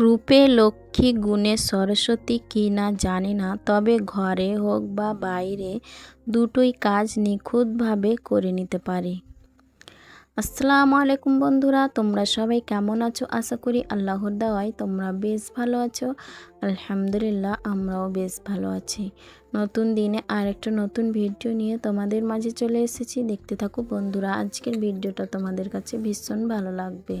রূপে লক্ষ্মী গুণে সরস্বতী কি না জানি না, তবে ঘরে হোক বা বাইরে দুটোই কাজ নিখুঁতভাবে করে নিতে পারি। আসসালামু আলাইকুম বন্ধুরা, তোমরা সবাই কেমন আছো? আশা করি আল্লাহর দাওয়ায় তোমরা বেশ ভালো আছো। আলহামদুলিল্লাহ, আমরাও বেশ ভালো আছি। নতুন দিনে আর একটা নতুন ভিডিও নিয়ে তোমাদের মাঝে চলে এসেছি। দেখতে থাকো বন্ধুরা, আজকের ভিডিওটা তোমাদের কাছে ভীষণ ভালো লাগবে।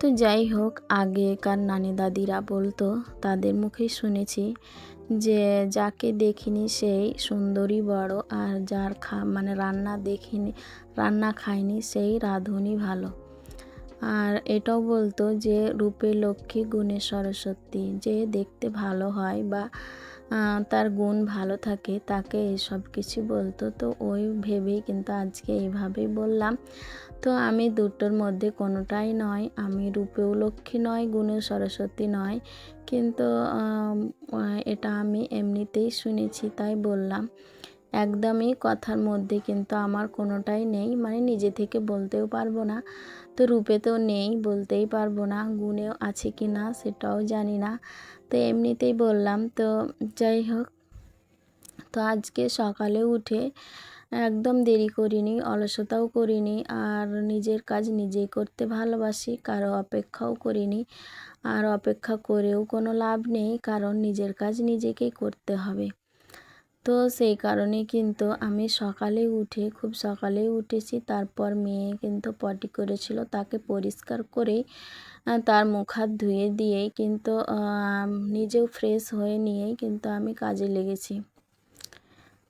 তো যাই হোক, আগেকার নানি দাদিরা বলতো, তাদের মুখেই শুনেছি যে যাকে দেখিনি সেই সুন্দরী বড়, আর যার খা মানে রান্না দেখিনি, রান্না খায়নি সেই রাঁধুনি ভালো। আর এটাও বলতো যে রূপে লক্ষ্মী, গুণে সরস্বতী, যে দেখতে ভালো হয় বা তার গুণ ভালো থাকে, তাকে এসব কিছু বলতো। তো ওই ভেবেই কিন্তু আজকে এইভাবেই বললাম। তো আমি দুটোর মধ্যে কোনোটাই নয়, আমি রূপেও লক্ষ্মী নয়, গুণেও সরস্বতী নয়। কিন্তু এটা আমি এমনিতেই শুনেছি, তাই বললাম। একদমই কথার মধ্যে কিন্তু আমার কোনোটাই নেই মানে নিজে থেকে বলতেও পারব না। তো রূপে তো নেই, বলতেই পারব না গুণেও আছে কি না সেটাও জানি না। তো এমনিতেই বললাম, তো যাই হোক। তো আজকে সকালে উঠে একদম দেরি করিনি, অলসতাও করিনি, আর নিজের কাজ নিজেই করতে ভালোবাসি, কারও অপেক্ষাও করিনি, আর অপেক্ষা করেও কোনো লাভ নেই, কারণ নিজের কাজ নিজেকেই করতে হবে। তো সেই কারণে কিন্তু আমি সকালে উঠে, খুব সকালে উঠেছি। তারপর মেয়ে কিন্তু পটি করেছিল, তাকে পরিষ্কার করে তার মুখ হাত ধুয়ে দিয়ে কিন্তু নিজেও ফ্রেশ হয়ে নিয়েই কিন্তু আমি কাজে লেগেছি।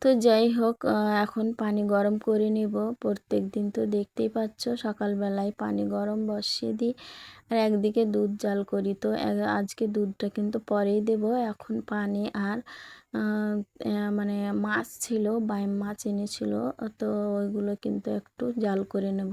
তো যাই হোক এখন পানি গরম করে নেব। প্রত্যেক দিন তো দেখতেই পাচ্ছ, সকালবেলায় পানি গরম বসিয়ে দিই। আর একদিকে দুধ জাল করি। তো আজকে দুধটা কিন্তু পরেই দেব। এখন পানি আর মানে মাছ ছিল, বাইম মাছ এনেছিল। তো ওইগুলো কিন্তু একটু জাল করে নেব।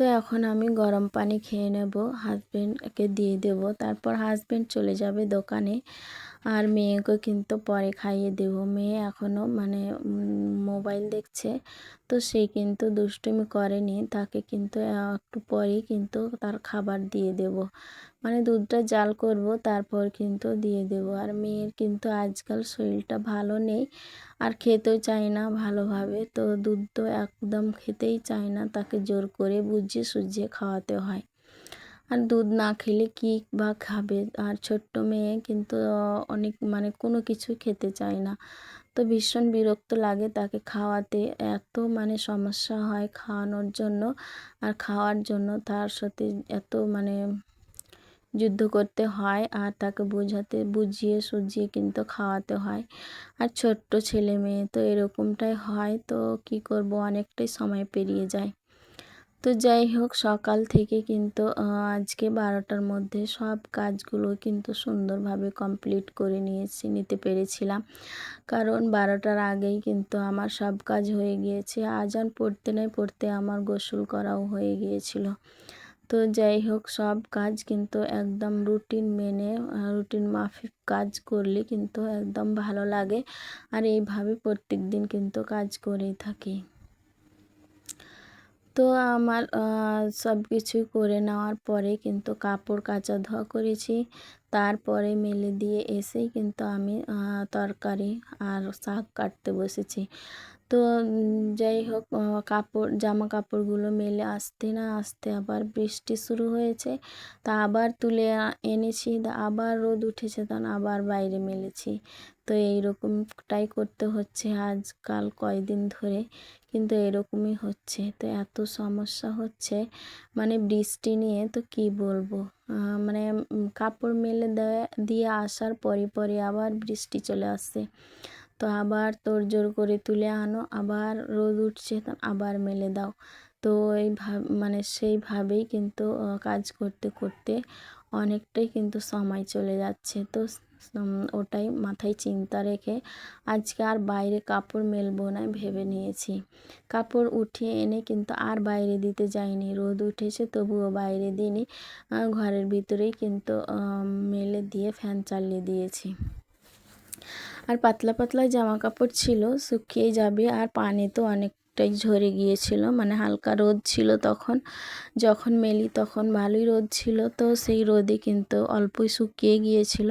তো এখন আমি গরম পানি খেয়ে নেব হাজব্যান্ডকে দিয়ে দেব। তারপর হাজব্যান্ড চলে যাবে দোকানে। আর মেয়েকে কিন্তু পরে খাইয়ে দেব। মেয়ে এখনও মানে মোবাইল দেখছে, তো সে কিন্তু দুষ্টুমি করেনি। তাকে কিন্তু একটু পরেই কিন্তু তার খাবার দিয়ে দেব। মানে দুধটা জাল করব, তারপর কিন্তু দিয়ে দেব। আর মেয়ের কিন্তু আজকাল শরীরটা ভালো নেই, আর খেতেও চায় না ভালোভাবে। তো দুধ তো একদম খেতেই চায় না, তাকে জোর করে বুঝিয়ে সুজিয়ে খাওয়াতে হয়। আর দুধ না খেলে কী বা খাবে? আর ছোট্ট মেয়ে কিন্তু অনেক মানে কোনো কিছু খেতে চায় না। তো ভীষণ বিরক্ত লাগে তাকে খাওয়াতে। এত মানে সমস্যা হয় খাওয়ানোর জন্য। আর খাওয়ার জন্য তার সাথে এত মানে যুদ্ধ করতে হয় আর তাকে বোঝাতে, বুঝিয়ে সুঝিয়ে কিন্তু খাওয়াতে হয়। আর ছোট্ট ছেলে মেয়ে তো এরকমটাই হয়, তো কি করব? অনেকটাই সময় পেরিয়ে যায়। তো যাই হোক, সকাল থেকে কিন্তু আজকে বারোটার মধ্যে সব কাজগুলো কিন্তু সুন্দরভাবে কমপ্লিট করে নিয়েছি, নিতে পেরেছিলাম। কারণ বারোটার আগেই কিন্তু আমার সব কাজ হয়ে গিয়েছে। আজান পড়তে নেই, পড়তে আমার গোসল করাও হয়ে গিয়েছিল। তো যাই হোক, সব কাজ কিন্তু একদম রুটিন মেনে রুটিন মাফিক কাজ করলে কিন্তু একদম ভালো লাগে। আর এইভাবে প্রত্যেক দিন কিন্তু কাজ করেই থাকি। তো আমার সব কিছুই করে নেওয়ার পরে কিন্তু কাপড় কাচা ধোয়া করেছি। তারপরে মেলে দিয়ে এসেই কিন্তু আমি তরকারি আর শাক কাটতে বসেছি। তো যাই হোক কাপড়, জামা কাপড়গুলো মেলে আসতে না আসতে আবার বৃষ্টি শুরু হয়েছে। তা আবার তুলে এনেছি, তা আবার রোদ উঠেছে, তখন আবার বাইরে মেলেছি। তো এইরকমটাই করতে হচ্ছে আজকাল কয়দিন ধরে, কিন্তু এরকমই হচ্ছে। তো এত সমস্যা হচ্ছে মানে বৃষ্টি নিয়ে, তো কি বলব? মানে কাপড় মেলে দেয়, দিয়ে আসার পরে পরে আবার বৃষ্টি চলে আসছে। তো আবার তোড়জোড় করে তুলে আনো, আবার রোদ উঠছে আবার মেলে দাও। তো এইভাবে মানে সেইভাবেই কিন্তু কাজ করতে করতে অনেকটাই কিন্তু সময় চলে যাচ্ছে। তো ওটাই মাথায় চিন্তা রেখে আজকে আর বাইরে কাপড় মেলবো না ভেবে নিয়েছি। কাপড় উঠিয়ে এনে কিন্তু আর বাইরে দিতে যাইনি। রোদ উঠেছে, তবুও বাইরে দিইনি। ঘরের ভিতরেই কিন্তু মেলে দিয়ে ফ্যান চালিয়ে দিয়েছি। আর পাতলা পাতলা জামা কাপড় ছিল, শুকিয়ে যাবে আর পানি তো অনেকটাই ঝরে গিয়েছিল মানে হালকা রোদ ছিল তখন। যখন মেলি তখন ভালোই রোদ ছিল, তো সেই রোদে কিন্তু অল্পই শুকিয়ে গিয়েছিল।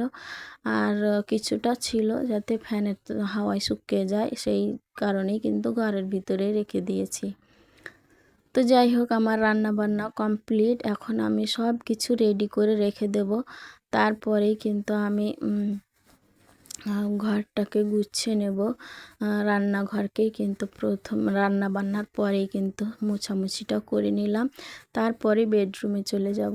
আর কিছুটা ছিল যাতে ফ্যানের হাওয়ায় শুকিয়ে যায়, সেই কারণেই কিন্তু ঘরের ভিতরে রেখে দিয়েছি। তো যাই হোক, আমার রান্না বান্না কমপ্লিট। এখন আমি সব কিছু রেডি করে রেখে দেব। তারপরেই কিন্তু আমি ঘরটাকে গুছিয়ে নেব। রান্নাঘরকেই কিন্তু প্রথম রান্না বান্নার পরেই কিন্তু মোছামুছিটা করে নিলাম। তারপরে বেডরুমে চলে যাব।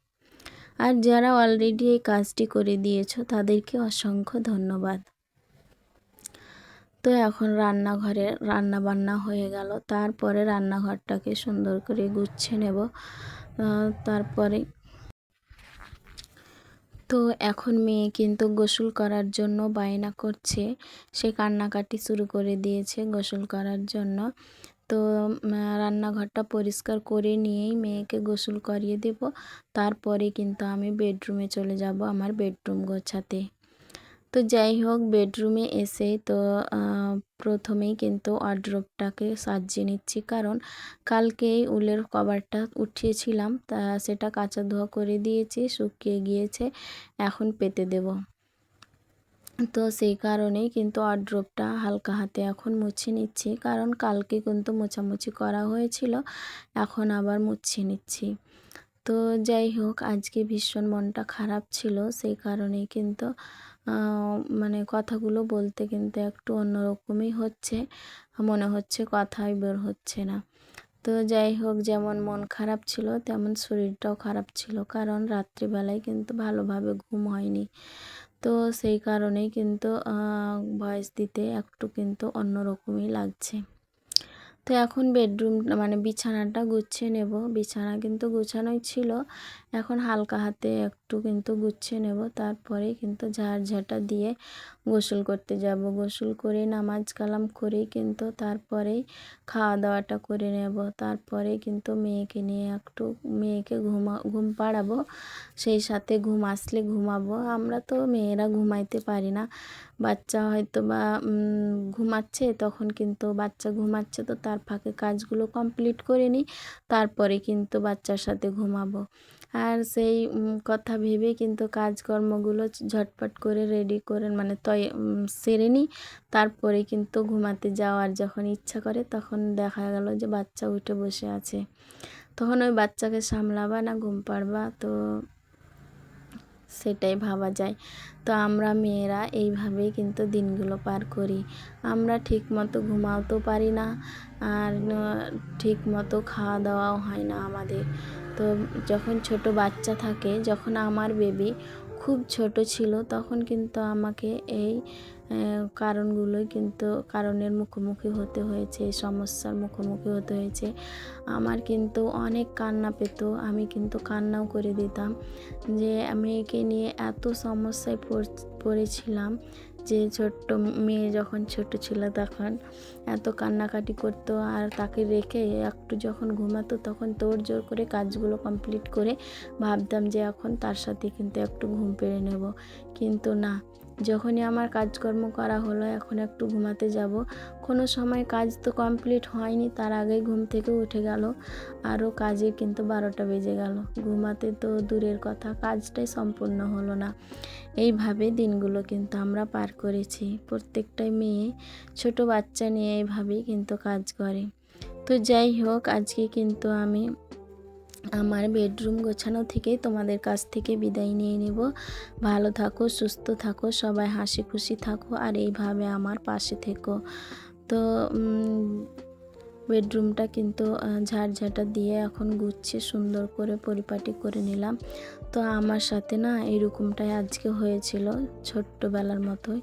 আর যারা অলরেডি এই কাজটি করে দিয়েছ, তাদেরকে অসংখ্য ধন্যবাদ। তো এখন রান্নাঘরে রান্না বান্না হয়ে গেল। তারপরে রান্নাঘরটাকে সুন্দর করে গুছিয়ে নেব। তারপরে তো এখন মেয়ে কিন্তু গোসল করার জন্য বায়না করছে। সে কান্নাকাটি শুরু করে দিয়েছে গোসল করার জন্য। তো রান্নাঘরটা পরিষ্কার করে নিয়েই মেয়েকে গোসল করিয়ে দেব। তারপরে কিন্তু আমি বেডরুমে চলে যাব আমার বেডরুম গোছাতে। তো যাই হোক, বেডরুমে এসে তো প্রথমেই কিন্তু ওয়ার্ড্রোবটাকে সাজিয়ে নিচ্ছি। কারণ কালকেই উলের কভারটা উঠিয়েছিলাম, তা সেটা কাঁচা ধোয়া করে দিয়েছি, শুকিয়ে গিয়েছে, এখন পেতে দেব। তো সেই কারণেই কিন্তু ওয়ার্ড্রোবটা হালকা হাতে এখন মুছে নিচ্ছি। কারণ কালকে কিন্তু মোছামুছি করা হয়েছিল, এখন আবার মুছে নিচ্ছি। তো যাই হোক, আজকে ভীষণ মনটা খারাপ ছিল, সেই কারণেই কিন্তু মানে কথাগুলো বলতে কিন্তু একটু অন্যরকমই হচ্ছে, মনে হচ্ছে কথাই বের হচ্ছে না। তো যাই হোক, যেমন মন খারাপ ছিল, তেমন শরীরটাও খারাপ ছিল, কারণ রাত্রিবেলায় কিন্তু ভালোভাবে ঘুম হয়নি। তো সেই কারণেই কিন্তু ভয়েস দিতে একটু কিন্তু অন্যরকমই লাগছে। তো এখন বেডরুম মানে বিছানাটা গুছিয়ে নেব। বিছানা কিন্তু গুছানোই ছিল। এখন হালকা হাতে একটু কিন্তু গুছিয়ে নেব। তারপরে কিন্তু ঝাড়ঝাঁটা দিয়ে গোসল করতে যাব। গোসল করে, নামাজ কালাম করেই কিন্তু তারপরেই খাওয়া দাওয়াটা করে নেব। তারপরে কিন্তু মেয়েকে নিয়ে একটু, মেয়েকে ঘুমা, ঘুম পাড়াবো। সেই সাথে ঘুম আসলে ঘুমাবো। আমরা তো মেয়েরা ঘুমাইতে পারি না। বাচ্চা হয়তো বা ঘুমাচ্ছে, তখন কিন্তু বাচ্চা ঘুমাচ্ছে তো তার ফাঁকে কাজগুলো কমপ্লিট করে নিই, তারপরে কিন্তু বাচ্চার সাথে ঘুমাবো। আর সেই কথা ভেবে কিন্তু কাজকর্মগুলো ঝটপট করে রেডি করে মানে সেরে নিই। তারপরে কিন্তু ঘুমাতে যাওয়ার যখন ইচ্ছা করে তখন দেখা গেল যে বাচ্চা উঠে বসে আছে। তখন ওই বাচ্চাকে সামলাবা না, ঘুম পাড়বা, তো সেটাই ভাবা যায়। তো আমরা মেয়েরা এইভাবেই কিন্তু দিনগুলো পার করি। আমরা ঠিক মতো ঘুমাতেও পারি না, আর ঠিক মতো খাওয়া দাওয়াও হয় না আমাদের। তো যখন ছোট বাচ্চা থাকে, যখন আমার বেবি খুব ছোট ছিল, তখন কিন্তু আমাকে এই কারণগুলোই কিন্তু কারণের মুখোমুখি হতে হয়েছে, সমস্যার মুখোমুখি হতে হয়েছে। আমার কিন্তু অনেক কান্না পেত, আমি কিন্তু কান্নাও করে দিতাম যে আমি একে নিয়ে এত সমস্যায় পড়- পড়েছিলাম যে ছোট্ট মেয়ে যখন ছোট ছিল তখন এত কান্নাকাটি করতো আর তাকে রেখে একটু যখন ঘুমাতো তখন তোর জোর করে কাজগুলো কমপ্লিট করে ভাবতাম যে এখন তার সাথে কিন্তু একটু ঘুম পেড়ে নেব। কিন্তু না যখনই আমার কাজকর্ম করা হলো, এখন একটু ঘুমাতে যাব। কোনো সময় কাজ তো কমপ্লিট হয়নি, তার আগেই ঘুম থেকে উঠে গেল। আরও কাজে কিন্তু বারোটা বেজে গেল। ঘুমাতে তো দূরের কথা, কাজটাই সম্পূর্ণ হলো না। এইভাবে দিনগুলো কিন্তু আমরা পার করেছি। প্রত্যেকটাই মেয়ে, ছোট বাচ্চা নিয়ে এইভাবেই কিন্তু কাজ করে। তো যাই হোক, আজকে কিন্তু আমি আমার বেডরুম গোছানো থেকে তোমাদের কাছ থেকে বিদায় নিয়ে নেব। ভালো থাকো, সুস্থ থাকো, সবাই হাসি খুশি থাকো আর এইভাবে আমার পাশে থেকো। তো বেডরুমটা কিন্তু ঝাড়ঝাঁটা দিয়ে এখন গুছিয়ে সুন্দর করে পরিপাটি করে নিলাম। তো আমার সাথে না এরকমটাই আজকে হয়েছিল ছোট্টবেলার মতোই।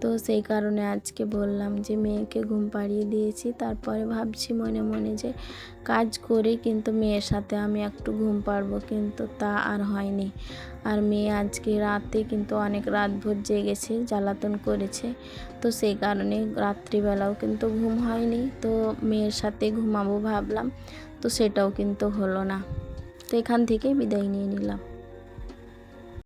তো সেই কারণে আজকে বললাম যে মেয়েকে ঘুম পাড়িয়ে দিয়েছি। তারপরে ভাবছি মনে মনে যে কাজ করে কিন্তু মেয়ের সাথে আমি একটু ঘুম পাড়বো কিন্তু তা আর হয়নি। আর মেয়ে আজকে রাতে কিন্তু অনেক রাতভর জেগেছে, জ্বালাতন করেছে। তো সেই কারণে রাত্রিবেলাও কিন্তু ঘুম হয়নি। তো মেয়ের সাথে ঘুমাবো ভাবলাম, তো সেটাও কিন্তু হলো না। তো এখান থেকে বিদায় নিয়ে নিলাম।